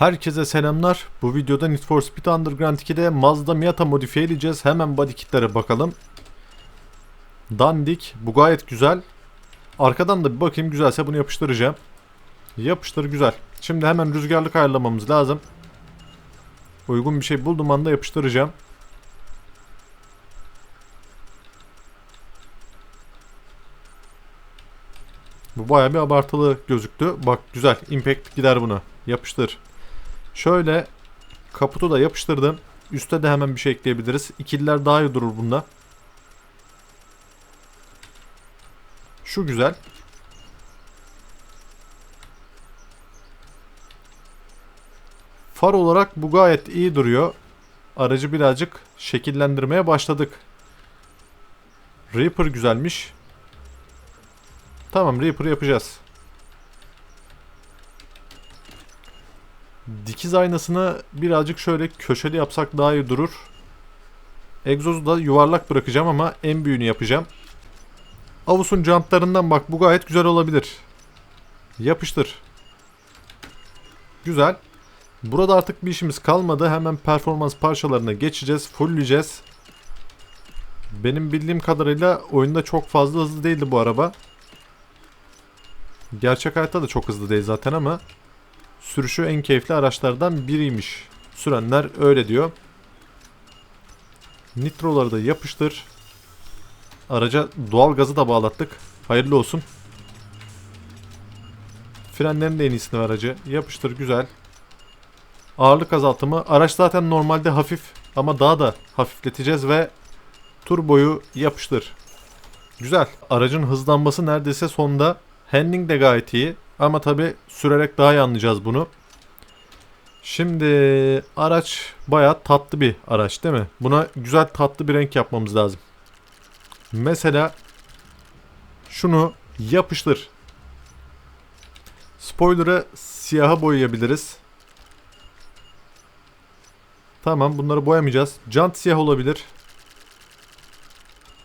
Herkese selamlar. Bu videoda Need for Speed Underground 2'de Mazda Miata modifiye edeceğiz. Hemen body kitlere bakalım. Dandik. Bu gayet güzel. Arkadan da bir bakayım güzelse bunu yapıştıracağım. Yapıştır güzel. Şimdi hemen rüzgarlık ayarlamamız lazım. Uygun bir şey buldum anda yapıştıracağım. Bu bayağı bir abartılı gözüktü. Bak güzel. Impact gider buna. Yapıştır. Şöyle kaputu da yapıştırdım. Üste de hemen bir şey ekleyebiliriz. İkililer daha iyi durur bunda. Şu güzel. Far olarak bu gayet iyi duruyor. Aracı birazcık şekillendirmeye başladık. Reaper güzelmiş. Tamam Reaper yapacağız. Dikiz aynasını birazcık şöyle köşeli yapsak daha iyi durur. Egzozu da yuvarlak bırakacağım ama en büyüğünü yapacağım. Avus'un jantlarından bak bu gayet güzel olabilir. Yapıştır. Güzel. Burada artık bir işimiz kalmadı. Hemen performans parçalarına geçeceğiz. Fullleyeceğiz. Benim bildiğim kadarıyla oyunda çok fazla hızlı değildi bu araba. Gerçek hayatta da çok hızlı değil zaten ama sürüşü en keyifli araçlardan biriymiş. Sürenler öyle diyor. Nitroları da yapıştır. Araca doğal gazı da bağlattık. Hayırlı olsun. Frenlerin de en iyisini aracı. Yapıştır güzel. Ağırlık azaltımı. Araç zaten normalde hafif ama daha da hafifleteceğiz ve turboyu yapıştır. Güzel. Aracın hızlanması neredeyse sonda. Handling de gayet iyi. Ama tabi sürerek daha iyi anlayacağız bunu. Şimdi araç bayağı tatlı bir araç değil mi? Buna güzel tatlı bir renk yapmamız lazım. Mesela şunu yapıştır. Spoiler'ı siyaha boyayabiliriz. Tamam bunları boyamayacağız. Jant siyah olabilir.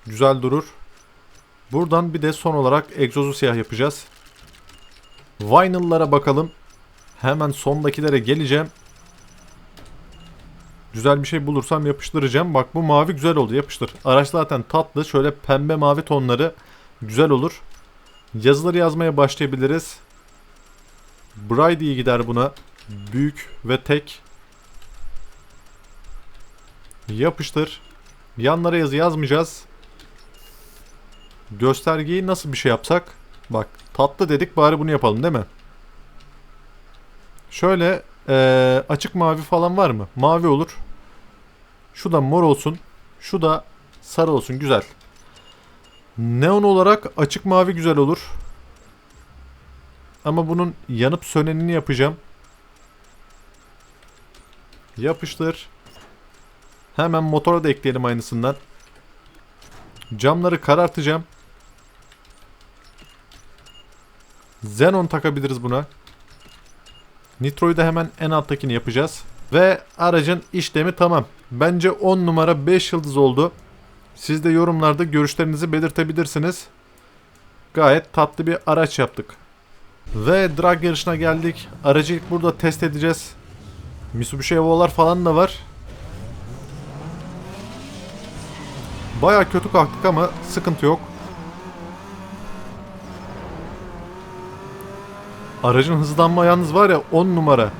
Güzel durur. Buradan bir de son olarak egzozu siyah yapacağız. Vinyl'lara bakalım. Hemen sondakilere geleceğim. Güzel bir şey bulursam yapıştıracağım. Bak bu mavi güzel oldu yapıştır. Araç zaten tatlı. Şöyle pembe mavi tonları güzel olur. Yazıları yazmaya başlayabiliriz. Bride iyi gider buna. Büyük ve tek. Yapıştır. Yanlara yazı yazmayacağız. Göstergeyi nasıl bir şey yapsak? Bak tatlı dedik bari bunu yapalım değil mi? Şöyle ee, açık mavi falan var mı? Mavi olur. Şu da mor olsun. Şu da sarı olsun. Güzel. Neon olarak açık mavi güzel olur. Ama bunun yanıp sönenini yapacağım. Yapıştır. Hemen motora da ekleyelim aynısından. Camları karartacağım. Xenon takabiliriz buna. Nitro'yu da hemen en alttakini yapacağız. Ve aracın işlemi tamam. Bence 10 numara 5 yıldız oldu. Siz de yorumlarda görüşlerinizi belirtebilirsiniz. Gayet tatlı bir araç yaptık. Ve drag yarışına geldik. Aracı ilk burada test edeceğiz. Mitsubishi Evo'lar falan da var. Baya kötü kalktık ama sıkıntı yok. Aracın hızlanma yalnız var ya 10 numara.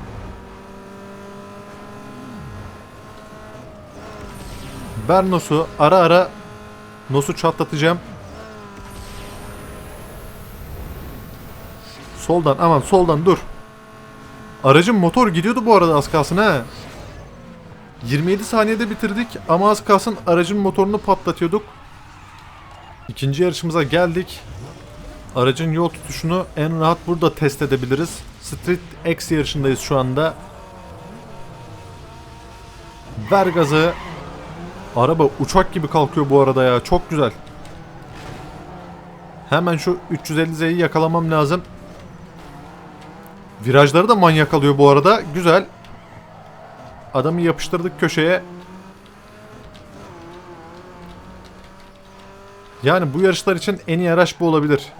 Bernos'u ara ara Nos'u çatlatacağım. Soldan aman soldan dur. Aracın motor gidiyordu bu arada az kalsın ha. 27 saniyede bitirdik ama az kalsın aracın motorunu patlatıyorduk. İkinci yarışımıza geldik. Aracın yol tutuşunu en rahat burada test edebiliriz. Street X yarışındayız şu anda. Ver gazı. Araba uçak gibi kalkıyor bu arada ya. Çok güzel. Hemen şu 350Z'yi yakalamam lazım. Virajları da manyak alıyor bu arada. Güzel. Adamı yapıştırdık köşeye. Yani bu yarışlar için en iyi araç bu olabilir.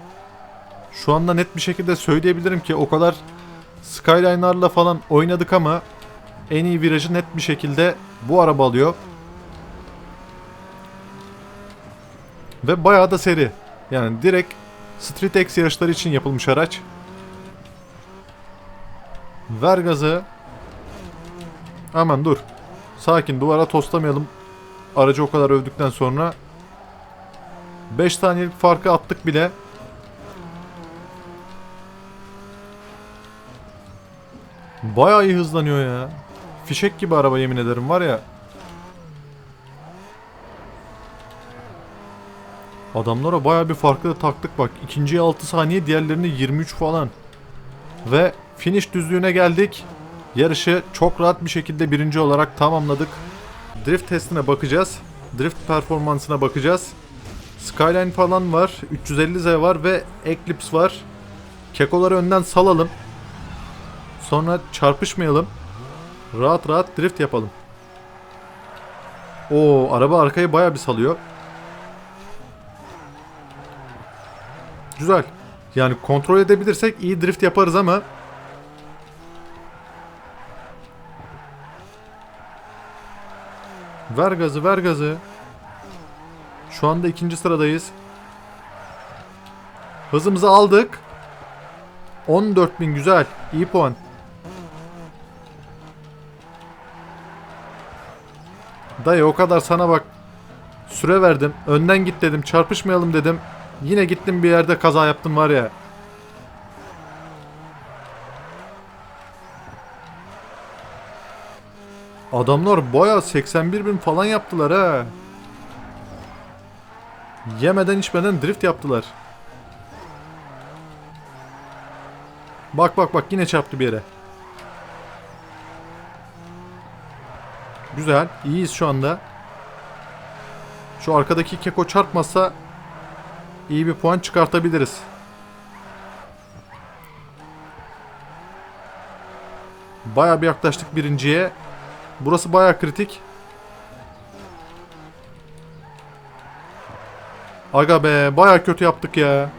Şu anda net bir şekilde söyleyebilirim ki o kadar Skyline'larla falan oynadık ama en iyi virajı net bir şekilde bu araba alıyor. Ve bayağı da seri. Yani direkt Street X yarışları için yapılmış araç. Ver gazı. Aman dur. Sakin duvara toslamayalım. Aracı o kadar övdükten sonra. 5 saniyelik farkı attık bile. Bayağı iyi hızlanıyor ya. Fişek gibi araba yemin ederim var ya. Adamlara bayağı bir farkı da taktık bak. İkinciye 6 saniye diğerlerini 23 falan. Ve finish düzlüğüne geldik. Yarışı çok rahat bir şekilde birinci olarak tamamladık. Drift testine bakacağız. Drift performansına bakacağız. Skyline falan var. 350Z var ve Eclipse var. Kekoları önden salalım. Sonra çarpışmayalım. Rahat rahat drift yapalım. Oo araba arkayı bayağı bir salıyor. Güzel. Yani kontrol edebilirsek iyi drift yaparız ama Ver gazı ver gazı. Şu anda ikinci sıradayız. Hızımızı aldık. 14.000 güzel. İyi puan. Dayı o kadar sana bak. Süre verdim. Önden git dedim. Çarpışmayalım dedim. Yine gittim bir yerde kaza yaptım var ya. Adamlar baya 81 bin falan yaptılar ha. Yemeden içmeden drift yaptılar. Bak bak bak yine çarptı bir yere. Güzel. iyiyiz şu anda. Şu arkadaki keko çarpmasa iyi bir puan çıkartabiliriz. Baya bir yaklaştık birinciye. Burası baya kritik. Aga be baya kötü yaptık ya.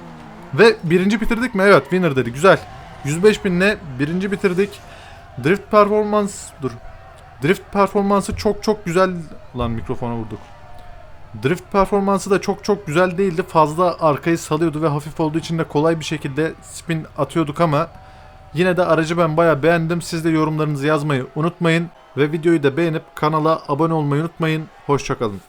Ve birinci bitirdik mi? Evet winner dedi. Güzel. 105 binle birinci bitirdik. Drift performans... Dur. Drift performansı çok çok güzel... Lan mikrofona vurduk. Drift performansı da çok çok güzel değildi. Fazla arkayı salıyordu ve hafif olduğu için de kolay bir şekilde spin atıyorduk ama yine de aracı ben baya beğendim. Siz de yorumlarınızı yazmayı unutmayın. Ve videoyu da beğenip kanala abone olmayı unutmayın. Hoşçakalın.